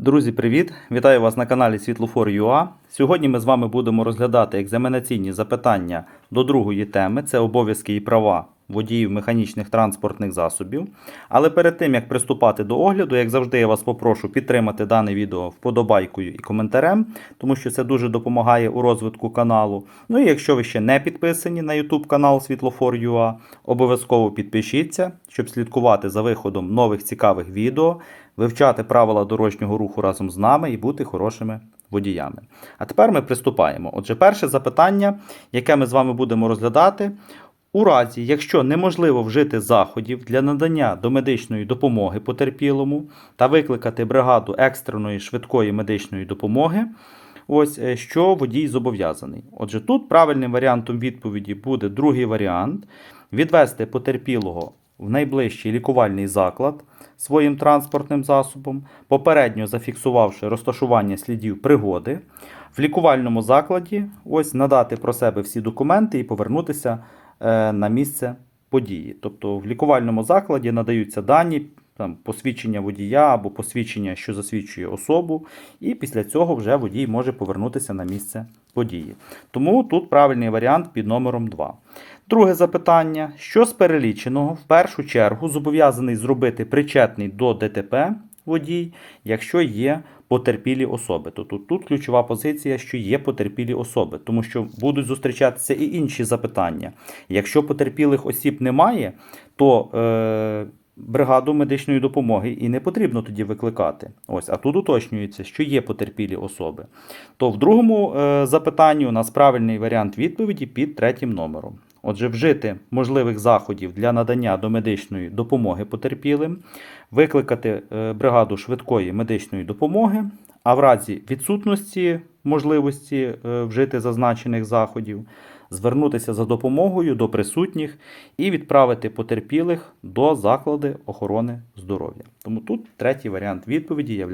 Друзі, привіт! Вітаю вас на каналі Світлофор.ua. Сьогодні ми з вами будемо розглядати екзаменаційні запитання до другої теми це обов'язки і права водіїв механічних транспортних засобів. Але перед тим як приступати до огляду, як завжди, я вас попрошу підтримати дане відео вподобайкою і коментарем, тому що це дуже допомагає у розвитку каналу. Ну і якщо ви ще не підписані на YouTube канал Світлофор.ua, обов'язково підпишіться, щоб слідкувати за виходом нових цікавих відео, вивчати правила дорожнього руху разом з нами і бути хорошими водіями. А тепер ми приступаємо. Отже, перше запитання, яке ми з вами будемо розглядати. У разі, якщо неможливо вжити заходів для надання домедичної допомоги потерпілому та викликати бригаду екстреної швидкої медичної допомоги, ось е, що водій зобов'язаний. Отже, тут правильним варіантом відповіді буде другий варіант: відвести потерпілого в найближчий лікувальний заклад своїм транспортним засобом, попередньо зафіксувавши розташування слідів пригоди, в лікувальному закладі ось надати про себе всі документи і повернутися на місце події. Тобто в лікувальному закладі надаються дані, там, посвідчення водія або посвідчення, що засвідчує особу, і після цього вже водій може повернутися на місце події. Тому тут правильний варіант під номером 2. Друге запитання: що з переліченого в першу чергу зобов'язаний зробити причетний до ДТП водій, якщо є потерпілі особи. То тут, тут ключова позиція, що є потерпілі особи, тому що будуть зустрічатися і інші запитання. Якщо потерпілих осіб немає, то е, бригаду медичної допомоги і не потрібно тоді викликати. Ось, а тут уточнюється, що є потерпілі особи. То в другому е, запитанні у нас правильний варіант відповіді під третім номером. Отже, вжити можливих заходів для надання домедичної допомоги потерпілим, викликати е, бригаду швидкої медичної допомоги, а в разі відсутності можливості е, вжити зазначених заходів, звернутися за допомогою до присутніх і відправити потерпілих до заклади охорони здоров'я. Тому тут третій варіант відповіді є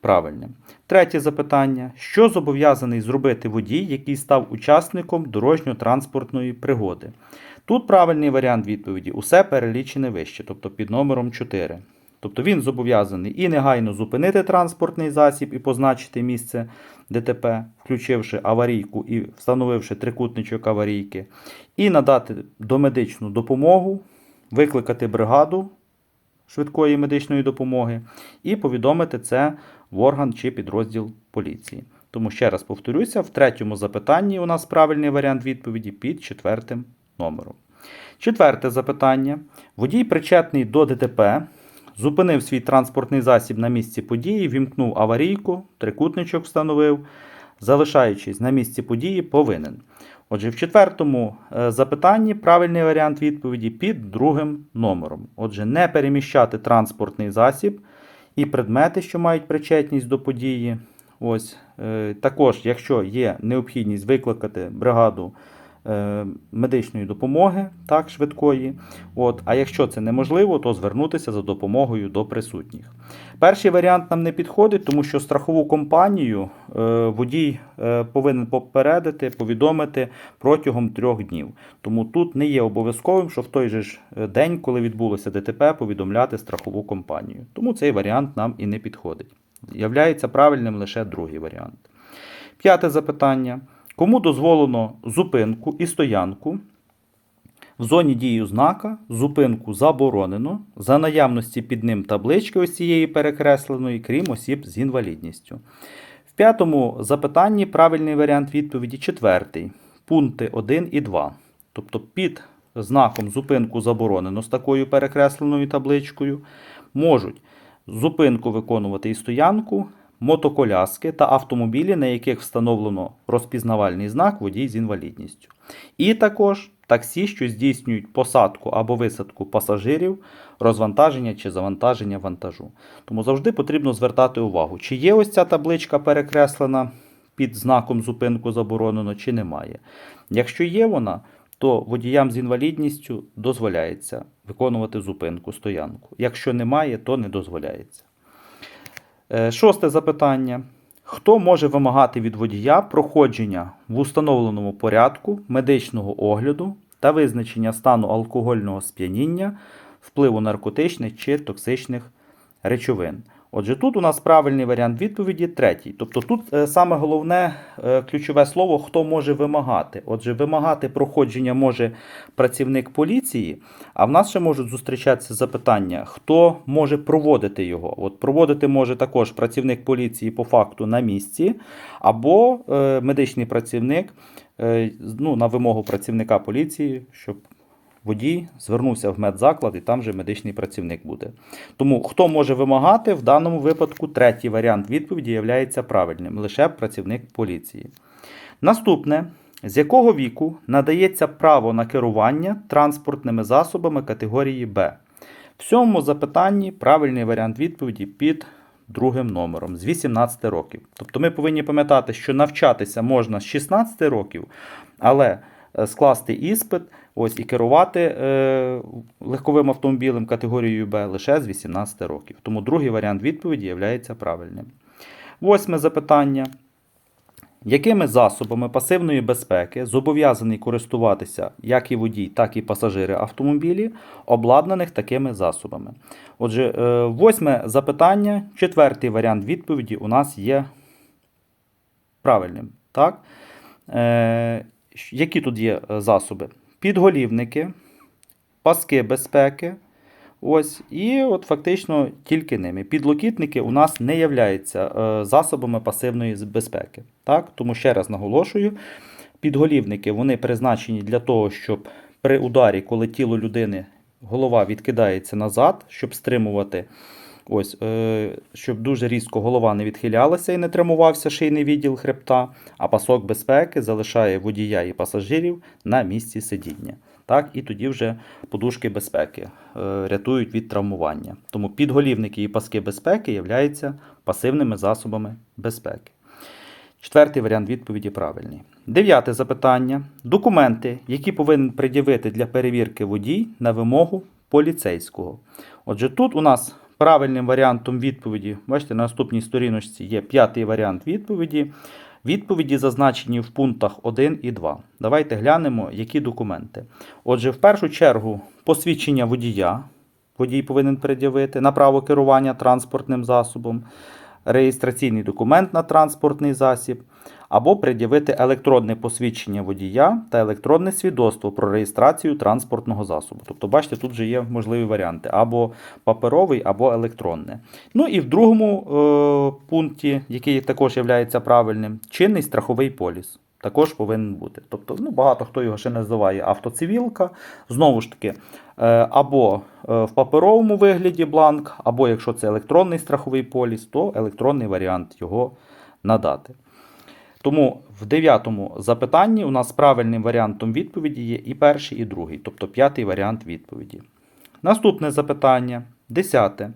правильним. Третє запитання: що зобов'язаний зробити водій, який став учасником дорожньо-транспортної пригоди? Тут правильний варіант відповіді усе перелічене вище, тобто під номером 4. Тобто він зобов'язаний і негайно зупинити транспортний засіб і позначити місце ДТП, включивши аварійку і встановивши трикутничок аварійки, і надати домедичну допомогу, викликати бригаду швидкої медичної допомоги і повідомити це в орган чи підрозділ поліції. Тому ще раз повторюся, в третьому запитанні у нас правильний варіант відповіді під четвертим номером. Четверте запитання. Водій причетний до ДТП. Зупинив свій транспортний засіб на місці події, вімкнув аварійку, трикутничок встановив, залишаючись на місці події, повинен. Отже, в четвертому е, запитанні правильний варіант відповіді під другим номером. Отже, не переміщати транспортний засіб і предмети, що мають причетність до події. Ось, е, Також, якщо є необхідність викликати бригаду медичної допомоги, так, швидкої. От, А якщо це неможливо, то звернутися за допомогою до присутніх. Перший варіант нам не підходить, тому що страхову компанію е, водій е, повинен попередити, повідомити протягом трьох днів. Тому тут не є обов'язковим, що в той же ж день, коли відбулося ДТП, повідомляти страхову компанію. Тому цей варіант нам і не підходить. Являється правильним лише другий варіант. П'яте запитання. Кому дозволено зупинку і стоянку в зоні дії знака зупинку заборонено за наявності під ним таблички ось цієї перекресленої, крім осіб з інвалідністю. В п'ятому запитанні правильний варіант відповіді четвертий. Пункти 1 і 2. Тобто під знаком зупинку заборонено з такою перекресленою табличкою можуть зупинку виконувати і стоянку мотоколяски та автомобілі, на яких встановлено розпізнавальний знак водій з інвалідністю. І також таксі, що здійснюють посадку або висадку пасажирів, розвантаження чи завантаження вантажу. Тому завжди потрібно звертати увагу, чи є ось ця табличка перекреслена під знаком зупинку заборонено, чи немає. Якщо є вона, то водіям з інвалідністю дозволяється виконувати зупинку стоянку. Якщо немає, то не дозволяється. Е, Шосте запитання. Хто може вимагати від водія проходження в установленому порядку медичного огляду та визначення стану алкогольного сп'яніння, впливу наркотичних чи токсичних речовин? Отже, тут у нас правильний варіант відповіді третій. Тобто тут е, саме головне е, ключове слово, хто може вимагати. Отже, вимагати проходження може працівник поліції, а в нас ще можуть зустрічатися запитання, хто може проводити його. От проводити може також працівник поліції по факту на місці, або е, медичний працівник ну, на вимогу працівника поліції, щоб водій звернувся в медзаклад і там же медичний працівник буде. Тому хто може вимагати, в даному випадку третій варіант відповіді є правильним лише працівник поліції. Наступне. З якого віку надається право на керування транспортними засобами категорії Б? В цьому запитанні правильний варіант відповіді під другим номером з 18 років. Тобто ми повинні пам'ятати, що навчатися можна з 16 років, але е, скласти іспит ось і керувати е, легковим автомобілем категорією Б лише з 18 років. Тому другий варіант відповіді є правильним. Восьме запитання. Якими засобами пасивної безпеки зобов'язаний користуватися як і водій, так і пасажири автомобілі, обладнаних такими засобами? Отже, е, восьме запитання, четвертий варіант відповіді у нас є правильним. Так? Е, Які тут є е, засоби? Підголівники, паски безпеки. Ось, і от фактично тільки ними. Підлокітники у нас не являються е, засобами пасивної безпеки. Так? Тому ще раз наголошую, підголівники вони призначені для того, щоб при ударі, коли тіло людини, голова відкидається назад, щоб стримувати, ось, е, щоб дуже різко голова не відхилялася і не травмувався шийний відділ хребта, а пасок безпеки залишає водія і пасажирів на місці сидіння. Так, і тоді вже подушки безпеки е, рятують від травмування. Тому підголівники і паски безпеки являються пасивними засобами безпеки. Четвертий варіант відповіді правильний. Дев'яте запитання. Документи, які повинен пред'явити для перевірки водій на вимогу поліцейського. Отже, тут у нас правильним варіантом відповіді, бачите, на наступній сторіночці є п'ятий варіант відповіді. Відповіді зазначені в пунктах 1 і 2. Давайте глянемо, які документи. Отже, в першу чергу, посвідчення водія. Водій повинен пред'явити на право керування транспортним засобом, реєстраційний документ на транспортний засіб, або пред'явити електронне посвідчення водія та електронне свідоцтво про реєстрацію транспортного засобу. Тобто, бачите, тут вже є можливі варіанти: або паперовий, або електронне. Ну і в другому е, пункті, який також є правильним, чинний страховий поліс. Також повинен бути. Тобто, ну, багато хто його ще називає автоцивілка. Знову ж таки, е, або е, в паперовому вигляді бланк, або якщо це електронний страховий поліс, то електронний варіант його надати. Тому в дев'ятому запитанні у нас правильним варіантом відповіді є і перший, і другий, тобто п'ятий варіант відповіді. Наступне запитання. Десяте.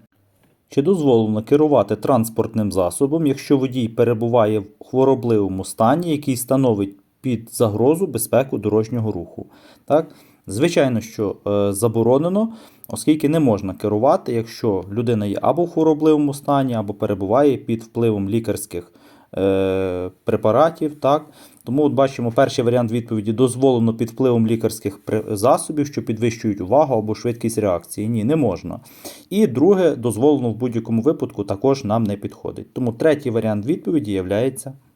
Чи дозволено керувати транспортним засобом, якщо водій перебуває в хворобливому стані, який становить під загрозу безпеку дорожнього руху? Так? Звичайно, що е, заборонено, оскільки не можна керувати, якщо людина є або в хворобливому стані, або перебуває під впливом лікарських препаратів. Так? Тому от бачимо перший варіант відповіді дозволено під впливом лікарських засобів, що підвищують увагу або швидкість реакції. Ні, не можна. І друге, дозволено в будь-якому випадку також нам не підходить. Тому третій варіант відповіді є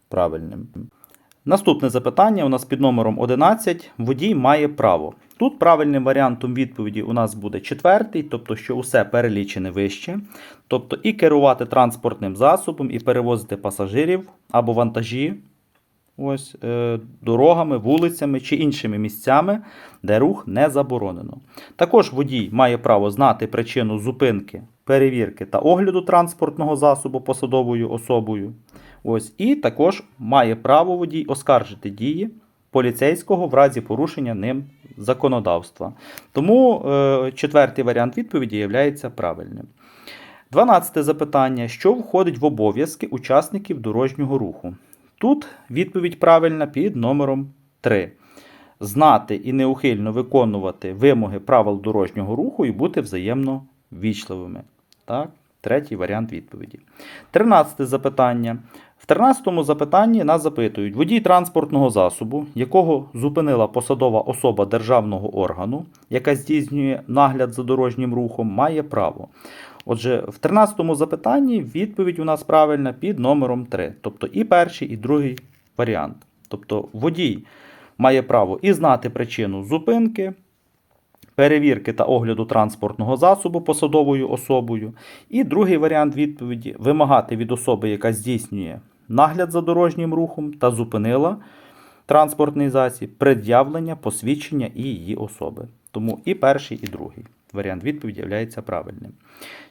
правильним. Наступне запитання у нас під номером 11. Водій має право. Тут правильним варіантом відповіді у нас буде четвертий, тобто, що усе перелічене вище. Тобто і керувати транспортним засобом, і перевозити пасажирів або вантажі ось, е, дорогами, вулицями чи іншими місцями, де рух не заборонено. Також водій має право знати причину зупинки, перевірки та огляду транспортного засобу посадовою особою. Ось, і також має право водій оскаржити дії поліцейського в разі порушення ним законодавства. Тому е, четвертий варіант відповіді є правильним. Дванадцяте запитання: що входить в обов'язки учасників дорожнього руху? Тут відповідь правильна під номером 3. Знати і неухильно виконувати вимоги правил дорожнього руху і бути взаємно вічливими. Так? Третій варіант відповіді. Тринадцяте запитання. В 13-му запитанні нас запитують: водій транспортного засобу, якого зупинила посадова особа державного органу, яка здійснює нагляд за дорожнім рухом, має право. Отже, в 13-му запитанні відповідь у нас правильна під номером 3. Тобто і перший, і другий варіант. Тобто водій має право і знати причину зупинки, перевірки та огляду транспортного засобу посадовою особою. І другий варіант відповіді вимагати від особи, яка здійснює нагляд за дорожнім рухом та зупинила транспортний засіб, пред'явлення, посвідчення і її особи. Тому і перший, і другий варіант відповіді є правильним.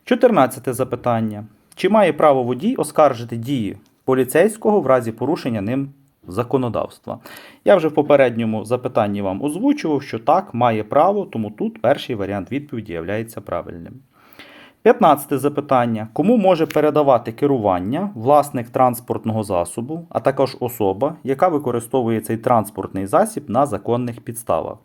14 запитання. Чи має право водій оскаржити дії поліцейського в разі порушення ним законодавства? Я вже в попередньому запитанні вам озвучував, що так, має право, тому тут перший варіант відповіді є правильним. 15 запитання. Кому може передавати керування власник транспортного засобу, а також особа, яка використовує цей транспортний засіб на законних підставах?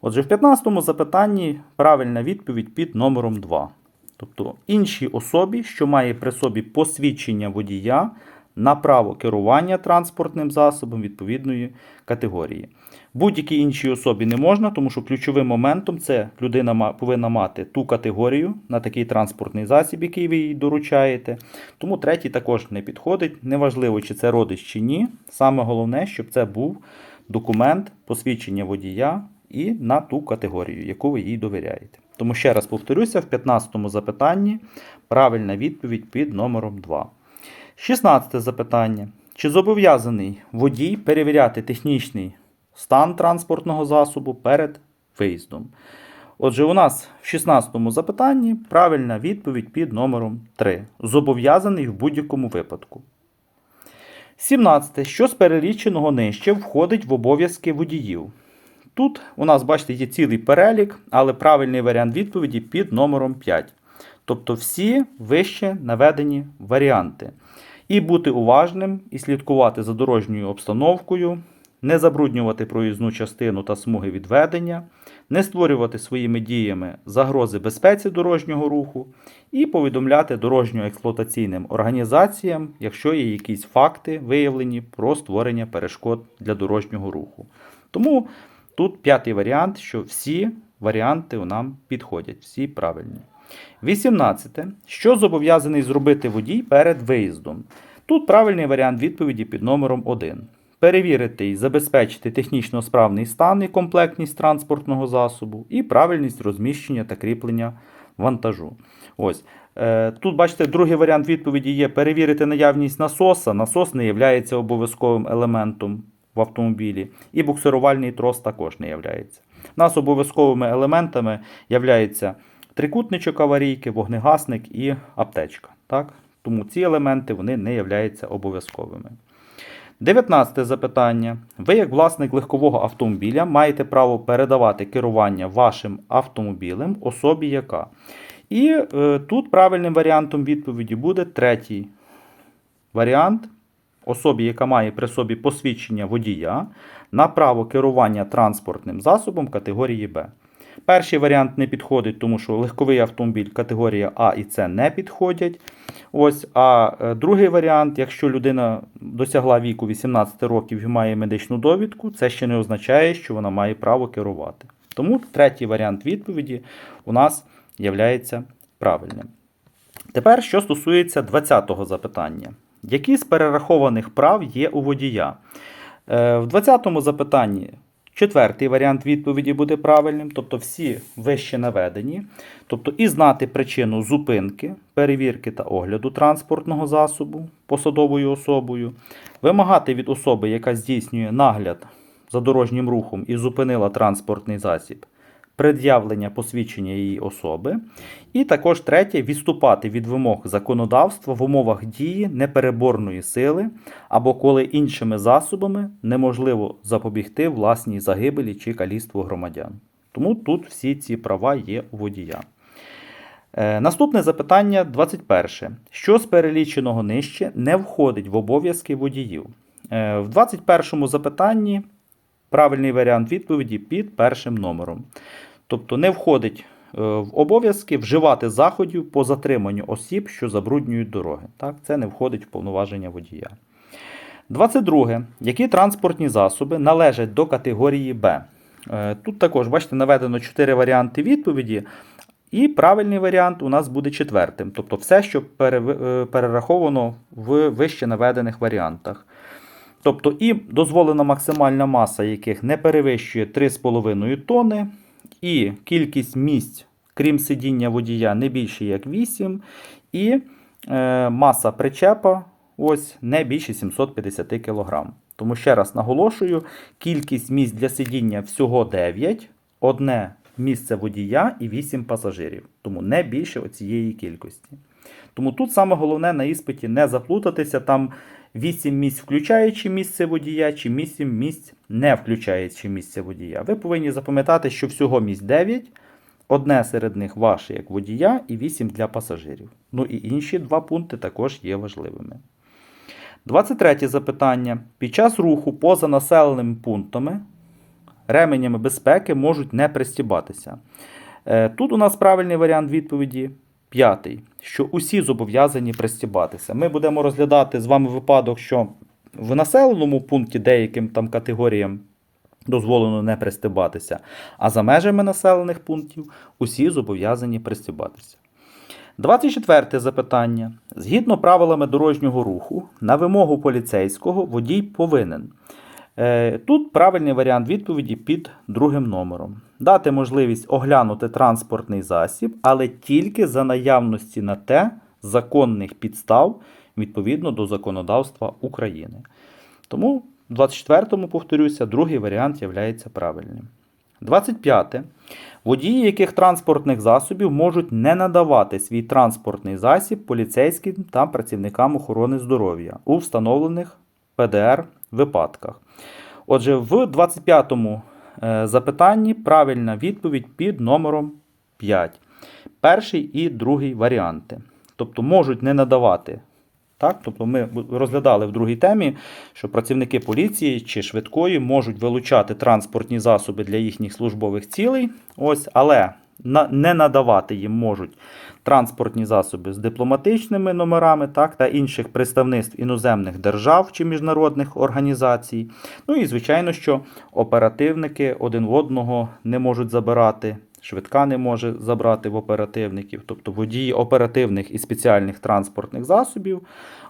Отже, в 15 запитанні правильна відповідь під номером 2. Тобто іншій особі, що має при собі посвідчення водія на право керування транспортним засобом відповідної категорії. Будь-якій іншій особі не можна, тому що ключовим моментом це людина повинна мати ту категорію на такий транспортний засіб, який ви їй доручаєте. Тому третій також не підходить. Неважливо, чи це родич чи ні. Саме головне, щоб це був документ посвідчення водія і на ту категорію, яку ви їй довіряєте. Тому ще раз повторюся, в 15-му запитанні правильна відповідь під номером 2. 16 запитання. Чи зобов'язаний водій перевіряти технічний стан транспортного засобу перед виїздом? Отже, у нас в 16 му запитанні правильна відповідь під номером 3. Зобов'язаний в будь-якому випадку. 17. Що з переліченого нижче входить в обов'язки водіїв? Тут у нас, бачите, є цілий перелік, але правильний варіант відповіді під номером 5. Тобто всі вище наведені варіанти. І бути уважним, і слідкувати за дорожньою обстановкою, не забруднювати проїзну частину та смуги відведення, не створювати своїми діями загрози безпеці дорожнього руху і повідомляти дорожньо-експлуатаційним організаціям, якщо є якісь факти виявлені про створення перешкод для дорожнього руху. Тому тут п'ятий варіант, що всі варіанти нам підходять, всі правильні. 18. Що зобов'язаний зробити водій перед виїздом? Тут правильний варіант відповіді під номером 1. Перевірити і забезпечити технічно справний стан і комплектність транспортного засобу, і правильність розміщення та кріплення вантажу. Ось. Е, Тут, бачите, другий варіант відповіді є перевірити наявність насоса. Насос не є обов'язковим елементом в автомобілі, і буксирувальний трос також не є. У нас обов'язковими елементами являються трикутничок аварійки, вогнегасник і аптечка. Так? Тому ці елементи вони не являються обов'язковими. 19 запитання. Ви, як власник легкового автомобіля, маєте право передавати керування вашим автомобілем особі, яка. І е, тут правильним варіантом відповіді буде третій варіант. Особі, яка має при собі посвідчення водія на право керування транспортним засобом категорії Б. Перший варіант не підходить, тому що легковий автомобіль категорія А і С не підходять. Ось, А е, другий варіант, якщо людина досягла віку 18 років і має медичну довідку, це ще не означає, що вона має право керувати. Тому третій варіант відповіді у нас є правильним. Тепер, що стосується 20-го запитання. Які з перерахованих прав є у водія? Е, В 20-му запитанні четвертий варіант відповіді буде правильним, тобто всі вище наведені. Тобто і знати причину зупинки, перевірки та огляду транспортного засобу посадовою особою, вимагати від особи, яка здійснює нагляд за дорожнім рухом і зупинила транспортний засіб, пред'явлення посвідчення її особи. І також третє відступати від вимог законодавства в умовах дії непереборної сили або коли іншими засобами неможливо запобігти власній загибелі чи каліцтву громадян. Тому тут всі ці права є у водія. Е, Наступне запитання 21. Що з переліченого нижче не входить в обов'язки водіїв? Е, В 21 запитанні правильний варіант відповіді під першим номером. Тобто не входить е, в обов'язки вживати заходів по затриманню осіб, що забруднюють дороги. Так, Це не входить в повноваження водія. 22. Які транспортні засоби належать до категорії Б? Е, Тут також, бачите, наведено 4 варіанти відповіді. І правильний варіант у нас буде четвертим. Тобто все, що е, перераховано в вище наведених варіантах. Тобто і дозволена максимальна маса, яких не перевищує 3,5 тонни, і кількість місць, крім сидіння водія, не більше як 8, і е, маса причепа ось не більше 750 кг. Тому ще раз наголошую, кількість місць для сидіння всього 9, одне місце водія і 8 пасажирів. Тому не більше оцієї кількості. Тому тут саме головне на іспиті не заплутатися, там 8 місць включаючи місце водія, чи 8 місць не включаючи місце водія. Ви повинні запам'ятати, що всього місць 9, одне серед них ваше як водія і 8 для пасажирів. Ну і інші два пункти також є важливими. 23 запитання. Під час руху поза населеними пунктами ременями безпеки можуть не пристібатися. Е, Тут у нас правильний варіант відповіді п'ятий, що усі зобов'язані пристібатися. Ми будемо розглядати з вами випадок, що в населеному пункті деяким там категоріям дозволено не пристібатися, а за межами населених пунктів усі зобов'язані пристібатися. 24 запитання. Згідно правилами дорожнього руху, на вимогу поліцейського водій повинен. Е, Тут правильний варіант відповіді під другим номером. Дати можливість оглянути транспортний засіб, але тільки за наявності на те законних підстав відповідно до законодавства України. Тому в 24-му, повторюся, другий варіант є правильним. 25. Водії яких транспортних засобів можуть не надавати свій транспортний засіб поліцейським та працівникам охорони здоров'я у встановлених ПДР випадках. Отже, в 25-му е, запитанні правильна відповідь під номером 5. Перший і другий варіанти. Тобто можуть не надавати. Так? Тобто ми розглядали в другій темі, що працівники поліції чи швидкої можуть вилучати транспортні засоби для їхніх службових цілей, ось, але не надавати їм можуть транспортні засоби з дипломатичними номерами так, та інших представництв іноземних держав чи міжнародних організацій. Ну і звичайно, що оперативники один в одного не можуть забирати. Швидка не може забрати в оперативників, тобто водії оперативних і спеціальних транспортних засобів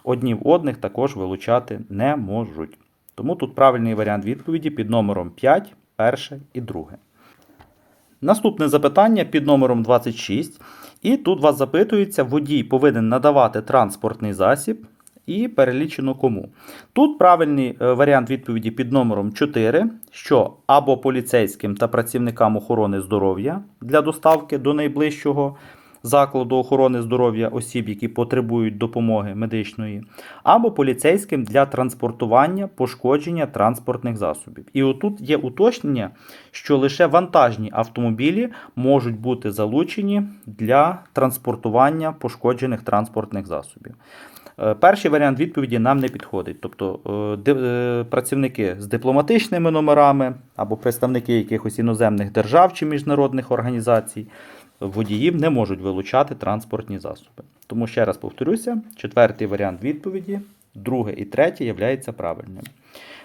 одні в одних також вилучати не можуть. Тому тут правильний варіант відповіді під номером 5, перше і друге. Наступне запитання під номером 26. І тут вас запитується, водій повинен надавати транспортний засіб і перелічено кому. Тут правильний е, варіант відповіді під номером 4, що або поліцейським та працівникам охорони здоров'я для доставки до найближчого закладу охорони здоров'я осіб, які потребують допомоги медичної, або поліцейським для транспортування пошкодження транспортних засобів. І отут є уточнення, що лише вантажні автомобілі можуть бути залучені для транспортування пошкоджених транспортних засобів. Е, Перший варіант відповіді нам не підходить. Тобто е, е, працівники з дипломатичними номерами або представники якихось іноземних держав чи міжнародних організацій водіїв не можуть вилучати транспортні засоби. Тому ще раз повторюся: четвертий варіант відповіді, друге і третє являється правильним.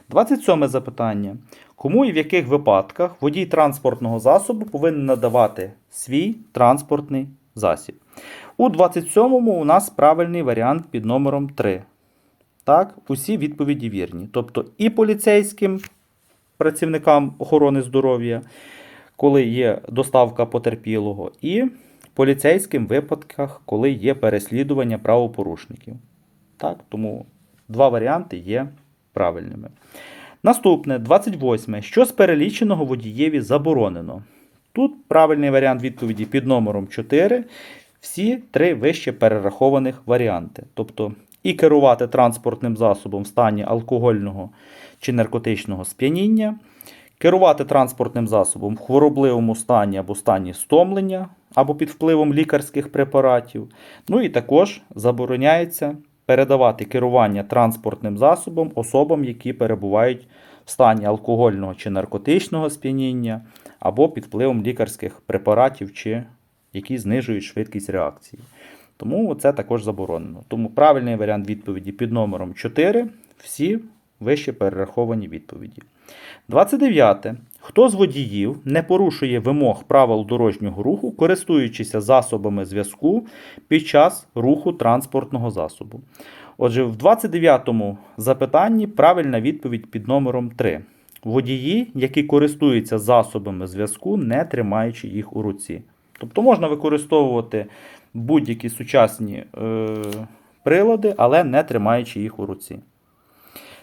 27 запитання. Кому і в яких випадках водій транспортного засобу повинен надавати свій транспортний засіб? У 27-му у нас правильний варіант під номером 3. Так, усі відповіді вірні. Тобто і поліцейським працівникам охорони здоров'я, коли є доставка потерпілого, і поліцейським випадках, коли є переслідування правопорушників. Так, тому два варіанти є правильними. Наступне, 28. Що з переліченого водієві заборонено? Тут правильний варіант відповіді під номером 4. Всі три вище перерахованих варіанти. Тобто і керувати транспортним засобом в стані алкогольного чи наркотичного сп'яніння, керувати транспортним засобом в хворобливому стані або стані стомлення, або під впливом лікарських препаратів. Ну і також забороняється передавати керування транспортним засобом особам, які перебувають в стані алкогольного чи наркотичного сп'яніння, або під впливом лікарських препаратів, чи які знижують швидкість реакції. Тому це також заборонено. Тому правильний варіант відповіді під номером 4 всі вище перераховані відповіді. 29. Хто з водіїв не порушує вимог правил дорожнього руху, користуючися засобами зв'язку під час руху транспортного засобу? Отже, в 29-му запитанні правильна відповідь під номером 3. Водії, які користуються засобами зв'язку, не тримаючи їх у руці. Тобто можна використовувати будь-які сучасні е, прилади, але не тримаючи їх у руці.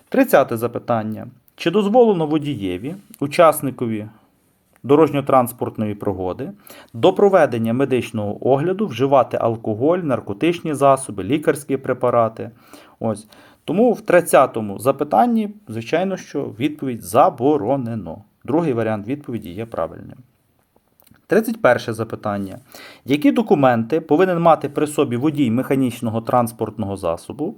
30 запитання. Чи дозволено водієві, учасникові дорожньо-транспортної пригоди до проведення медичного огляду вживати алкоголь, наркотичні засоби, лікарські препарати? Ось. Тому в 30-му запитанні, звичайно, що відповідь заборонено. Другий варіант відповіді є правильним. 31 запитання. Які документи повинен мати при собі водій механічного транспортного засобу?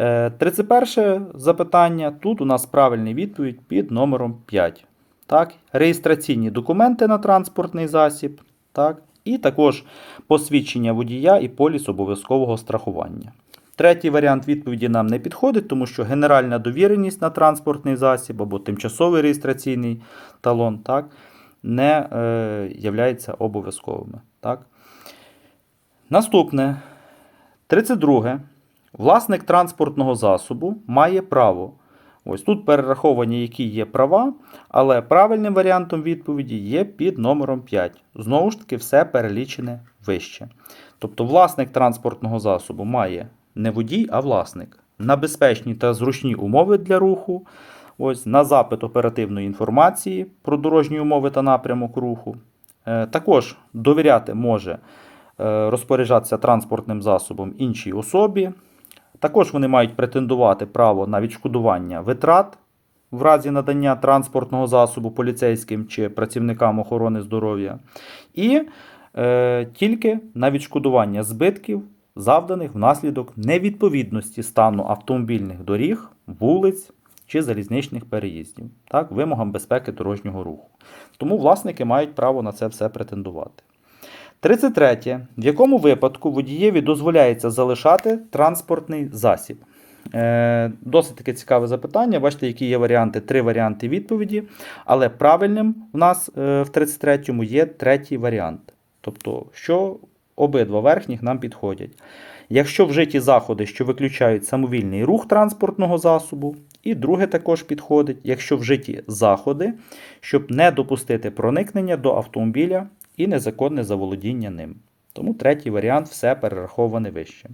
Е, 31 запитання. Тут у нас правильна відповідь під номером 5. Так, реєстраційні документи на транспортний засіб. Так, і також посвідчення водія і поліс обов'язкового страхування. Третій варіант відповіді нам не підходить, тому що генеральна довіреність на транспортний засіб або тимчасовий реєстраційний талон так, не е, являються обов'язковими. Так. Наступне. 32. Власник транспортного засобу має право. Ось тут перераховані, які є права, але правильним варіантом відповіді є під номером 5. Знову ж таки, все перелічене вище. Тобто, власник транспортного засобу має не водій, а власник. На безпечні та зручні умови для руху, ось, на запит оперативної інформації про дорожні умови та напрямок руху. Е, Також довіряти може е, розпоряджатися транспортним засобом іншій особі. Також вони мають претендувати право на відшкодування витрат в разі надання транспортного засобу поліцейським чи працівникам охорони здоров'я. І е, тільки на відшкодування збитків, завданих внаслідок невідповідності стану автомобільних доріг, вулиць чи залізничних переїздів, так, вимогам безпеки дорожнього руху. Тому власники мають право на це все претендувати. 33. В якому випадку водієві дозволяється залишати транспортний засіб? Е, досить таке цікаве запитання. Бачите, які є варіанти, три варіанти відповіді. Але правильним в нас е, в 33-му є третій варіант. Тобто, що обидва верхніх нам підходять. Якщо вжиті заходи, що виключають самовільний рух транспортного засобу, і друге також підходить, якщо вжиті заходи, щоб не допустити проникнення до автомобіля і незаконне заволодіння ним. Тому третій варіант все перераховане вище.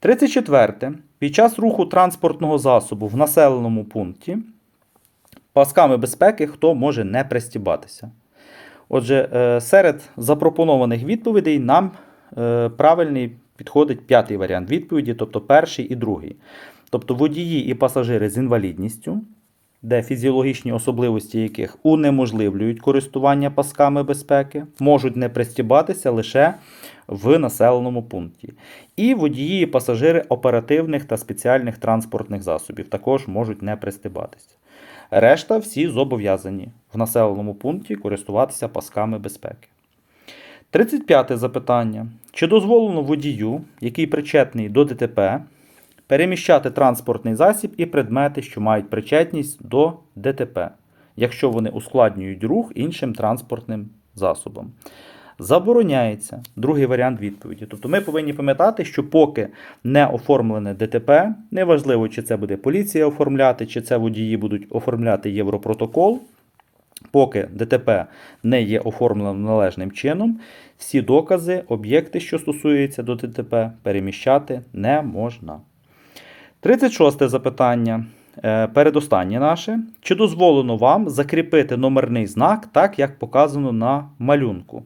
34. Під час руху транспортного засобу в населеному пункті пасками безпеки хто може не пристібатися. Отже, е, серед запропонованих відповідей нам е, правильний підходить п'ятий варіант відповіді, тобто перший і другий. Тобто водії і пасажири з інвалідністю, де фізіологічні особливості яких унеможливлюють користування пасками безпеки, можуть не пристібатися лише в населеному пункті. І водії і пасажири оперативних та спеціальних транспортних засобів також можуть не пристібатися. Решта всі зобов'язані в населеному пункті користуватися пасками безпеки. 35 запитання. Чи дозволено водію, який причетний до ДТП, переміщати транспортний засіб і предмети, що мають причетність до ДТП, якщо вони ускладнюють рух іншим транспортним засобам? Забороняється другий варіант відповіді. Тобто ми повинні пам'ятати, що поки не оформлене ДТП, неважливо, чи це буде поліція оформляти, чи це водії будуть оформляти Європротокол. Поки ДТП не є оформленим належним чином, всі докази, об'єкти, що стосуються до ДТП, переміщати не можна. 36 запитання. Е, Передостаннє наше. Чи дозволено вам закріпити номерний знак так, як показано на малюнку?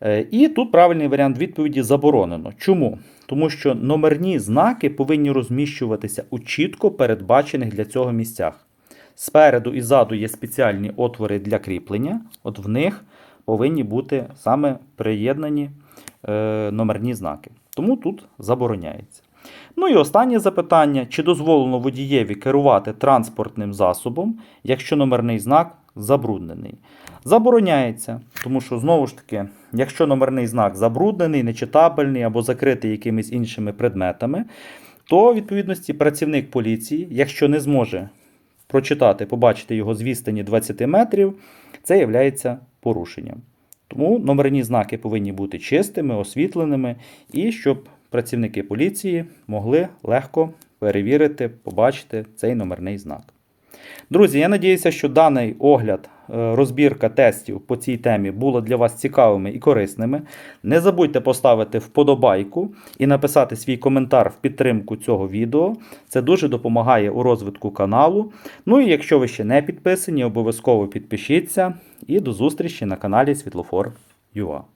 Е, І тут правильний варіант відповіді заборонено. Чому? Тому що номерні знаки повинні розміщуватися у чітко передбачених для цього місцях. Спереду і ззаду є спеціальні отвори для кріплення. От в них повинні бути саме приєднані е, номерні знаки. Тому тут забороняється. Ну і останнє запитання: чи дозволено водієві керувати транспортним засобом, якщо номерний знак забруднений? Забороняється, тому що знову ж таки, якщо номерний знак забруднений, нечитабельний або закритий якимись іншими предметами, то відповідності працівник поліції, якщо не зможе прочитати, побачити його з відстані 20 метрів, це є порушенням. Тому номерні знаки повинні бути чистими, освітленими, і щоб працівники поліції могли легко перевірити, побачити цей номерний знак. Друзі, я надіюся, що даний огляд, е, розбірка тестів по цій темі була для вас цікавими і корисними. Не забудьте поставити вподобайку і написати свій коментар в підтримку цього відео. Це дуже допомагає у розвитку каналу. Ну і якщо ви ще не підписані, обов'язково підпишіться. І до зустрічі на каналі Світлофор.ua.